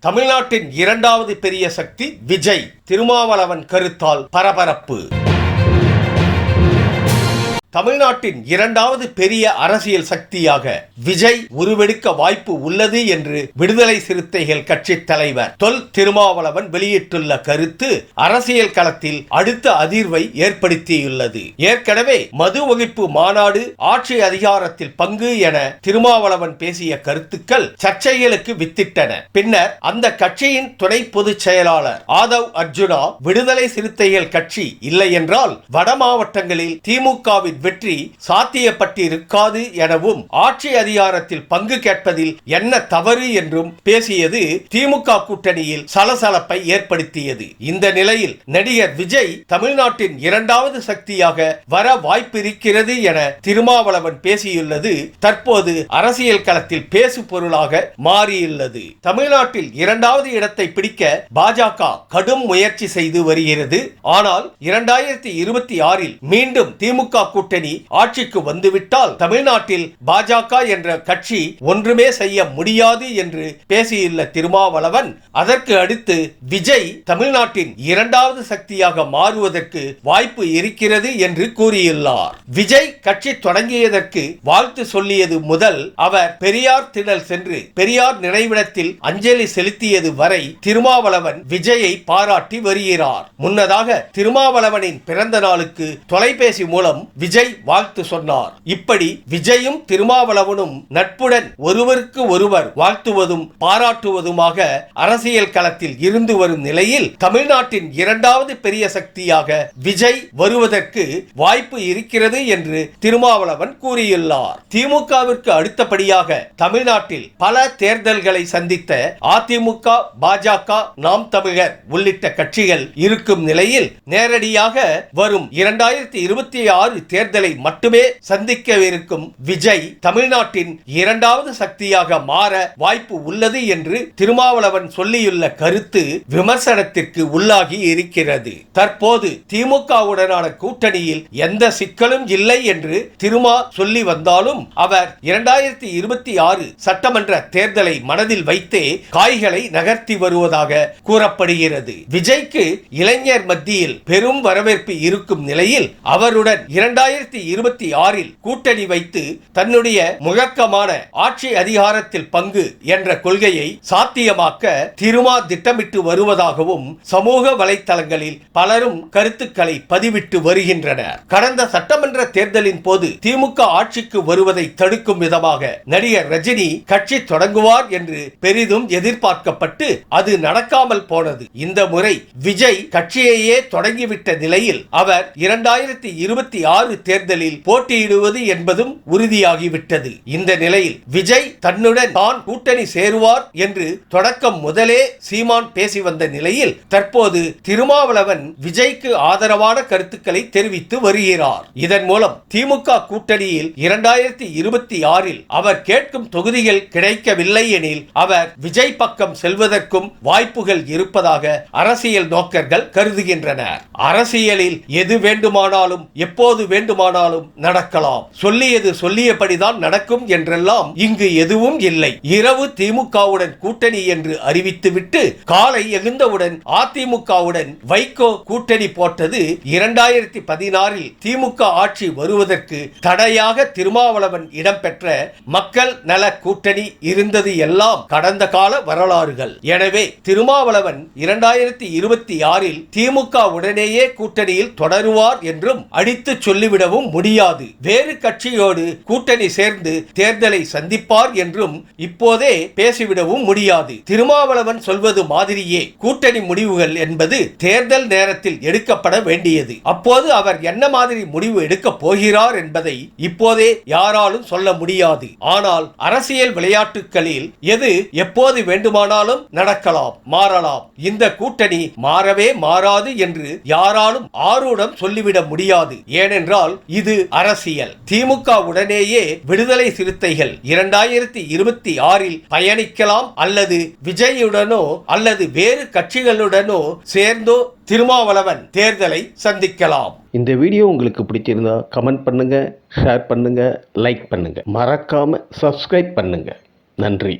தமிழ்நாட்டின் இரண்டாவது பெரிய சக்தி விஜய். திருமாவளவன் கருத்தால் பரபரப்பு. தமிழ்நாட்டின் இரண்டாவது பெரிய அரசியல் சக்தியாக விஜய் உருவெடுக்க வாய்ப்பு உள்ளது என்று விடுதலை சிறுத்தைகள் கட்சி தலைவர் தொல் திருமாவளவன் வெளியிட்டுள்ள கருத்து அரசியல் களத்தில் அடுத்த அதிர்வை ஏற்படுத்தியுள்ளது. ஏற்கனவே மது வகுப்பு மாநாடு ஆட்சி அதிகாரத்தில் பங்கு என திருமாவளவன் பேசிய கருத்துக்கள் சர்ச்சைகளுக்கு வித்திட்டன. பின்னர் அந்த கட்சியின் துணை பொதுச் செயலாளர் ஆதவ் அர்ஜுனா விடுதலை சிறுத்தைகள் கட்சி இல்லை என்றால் வட மாவட்டங்களில் திமுகவின் வெற்றி சாத்தியப்பட்டிருக்காது எனவும் ஆட்சி அதிகாரத்தில் பங்கு கேட்பதில் என்ன தவறு என்றும் பேசியது திமுக கூட்டணியில் சலசலப்பை ஏற்படுத்தியது. இந்த நிலையில் நடிகர் விஜய் தமிழ்நாட்டின் இரண்டாவது சக்தியாக வர வாய்ப்பிருக்கிறது என திருமாவளவன் பேசியுள்ளது. தற்போது அரசியல் களத்தில் பேசு பொருளாக மாறியுள்ளது. தமிழ்நாட்டில் இரண்டாவது இடத்தை பிடிக்க பாஜக கடும் முயற்சி செய்து வருகிறது. ஆனால் இரண்டாயிரத்தி இருபத்தி ஆறில் மீண்டும் திமுக கூட்டணி கூட்டணி ஆட்சிக்கு வந்துவிட்டால் தமிழ்நாட்டில் பாஜக என்ற கட்சி ஒன்றுமே செய்ய முடியாது என்று பேசியுள்ள திருமாவளவன் அதற்கு அடுத்து விஜய் தமிழ்நாட்டின் இரண்டாவது சக்தியாக மாறுவதற்கு வாய்ப்பு இருக்கிறது என்று கூறியுள்ளார். விஜய் கட்சி தொடங்கியதற்கு வாழ்த்து சொல்லியது முதல் அவர் பெரியார் திடல் சென்று பெரியார் நினைவிடத்தில் அஞ்சலி செலுத்தியது வரை திருமாவளவன் விஜயை பாராட்டி வருகிறார். முன்னதாக திருமாவளவனின் பிறந்த நாளுக்கு தொலைபேசி மூலம் விஜய் வாழ்த்து சொன்னார். இப்படி விஜயும் திருமாவளவனும் நட்புடன் ஒருவருக்கு ஒருவர் வாழ்த்துவதும் பாராட்டுவதுமாக அரசியல் களத்தில் இருந்து வரும் நிலையில் தமிழ்நாட்டின் இரண்டாவது பெரிய சக்தியாக விஜய் வருவதற்கு வாய்ப்பு இருக்கிறது என்று திருமாவளவன் கூறியுள்ளார். திமுகவிற்கு அடுத்தபடியாக தமிழ்நாட்டில் பல தேர்தல்களை சந்தித்த அதிமுக பாஜக நாம் தமிழர் உள்ளிட்ட கட்சிகள் இருக்கும் நிலையில் நேரடியாக வரும் இரண்டாயிரத்தி இருபத்தி ஆறு தேர்தல் மட்டுமே சந்திக்கவிருக்கும் விஜய் தமிழ்நாட்டின் இரண்டாவது சக்தியாக மாற வாய்ப்பு உள்ளது என்று திருமாவளவன் சொல்லியுள்ள கருத்து விமர்சனத்திற்கு உள்ளாகி இருக்கிறது. தற்போது திமுகவுடனான கூட்டணியில் எந்த சிக்கலும் இல்லை என்று திருமா சொல்லி வந்தாலும் அவர் இரண்டாயிரத்தி இருபத்தி ஆறு சட்டமன்ற தேர்தலை மனதில் வைத்தே காய்களை நகர்த்தி வருவதாக கூறப்படுகிறது. விஜய்க்கு இளைஞர் மத்தியில் பெரும் வரவேற்பு இருக்கும் நிலையில் அவருடன் இரண்டாயிரத்தி இருபத்தி ஆறில் கூட்டணி வைத்து தன்னுடைய முழக்கமான ஆட்சி அதிகாரத்தில் பங்கு என்ற கொள்கையை சாத்தியமாக்க திருமா திட்டமிட்டு வருவதாகவும் சமூக வலைத்தளங்களில் பலரும் கருத்துக்களை பதிவிட்டு வருகின்றனர். கடந்த சட்டமன்ற தேர்தலின் போது திமுக ஆட்சிக்கு வருவதை தடுக்கும் விதமாக நடிகர் ரஜினி கட்சி தொடங்குவார் என்று பெரிதும் எதிர்பார்க்கப்பட்டு அது நடக்காமல் போனது. இந்த முறை விஜய் கட்சியையே தொடங்கிவிட்ட நிலையில் அவர் இரண்டாயிரத்தி இருபத்தி ஆறு தேர்தலில் போட்டியிடுவது என்பதும் உறுதியாகிவிட்டது. இந்த நிலையில் விஜய் தன்னுடன் தான் கூட்டணி சேருவார் என்று தொடக்கம் முதலே சீமான் பேசி வந்த நிலையில் தற்போது திருமாவளவன் விஜய்க்கு ஆதரவான கருத்துக்களை தெரிவித்து வருகிறார். இதன் மூலம் திமுக கூட்டணியில் இரண்டாயிரத்தி இருபத்தி ஆறில் அவர் கேட்கும் தொகுதிகள் கிடைக்கவில்லை எனில் அவர் விஜய் பக்கம் செல்வதற்கும் வாய்ப்புகள் இருப்பதாக அரசியல் நோக்கர்கள் கருதுகின்றனர். அரசியலில் எது வேண்டுமானாலும் எப்போது வேண்டும் வேண்டுமானாலும் நடக்கலாம். சொல்லியது சொல்லியபடிதான் நடக்கும் என்றெல்லாம் இங்கு எதுவும் இல்லை. இரவு திமுகவுடன் கூட்டணி என்று அறிவித்துவிட்டு காலை எழுந்தவுடன் அதிமுகவுடன் வைகோ கூட்டணி போட்டது இரண்டாயிரத்தி பதினாறில் திமுக ஆட்சி வருவதற்கு தடையாக திருமாவளவன் இடம்பெற்ற மக்கள் நல கூட்டணி இருந்தது எல்லாம் கடந்த கால வரலாறுகள். எனவே திருமாவளவன் இரண்டாயிரத்தி இருபத்தி ஆறில் திமுக உடனேயே கூட்டணியில் தொடருவார் என்றும் அடித்து கொள்ளவும் முடியாது. வேறு கட்சியோடு கூட்டணி சேர்ந்து தேர்தலை சந்திப்பார் என்றும் இப்போதே பேசிவிடவும் முடியாது. திருமாவளவன் சொல்வது மாதிரியே கூட்டணி முடிவுகள் என்பது தேர்தல் நேரத்தில் எடுக்கப்பட வேண்டியது. அப்போது அவர் என்ன மாதிரி முடிவு எடுக்கப் போகிறார் என்பதை இப்போதே யாராலும் சொல்ல முடியாது. ஆனால் அரசியல் விளையாட்டுகளில் எது எப்போது வேண்டுமானாலும் நடக்கலாம் மாறலாம். இந்த கூட்டணி மாறவே மாறாது என்று யாராலும் ஆரூடம் சொல்லிவிட முடியாது. ஏனென்றால் இது அரசியல். திமுக உடனேயே விடுதலை சிறுத்தைகள் இரண்டாயிரத்தி இருபத்தி ஆறில் பயணிக்கலாம் அல்லது விஜயுடனோ அல்லது வேறு கட்சிகளுடனோ சேர்ந்தோ திருமாவளவன் தேர்தலை சந்திக்கலாம். இந்த வீடியோ உங்களுக்கு பிடிச்சிருந்தா கமெண்ட் பண்ணுங்க ஷேர் பண்ணுங்க லைக் பண்ணுங்க. மறக்காம சப்ஸ்கிரைப் பண்ணுங்க. நன்றி.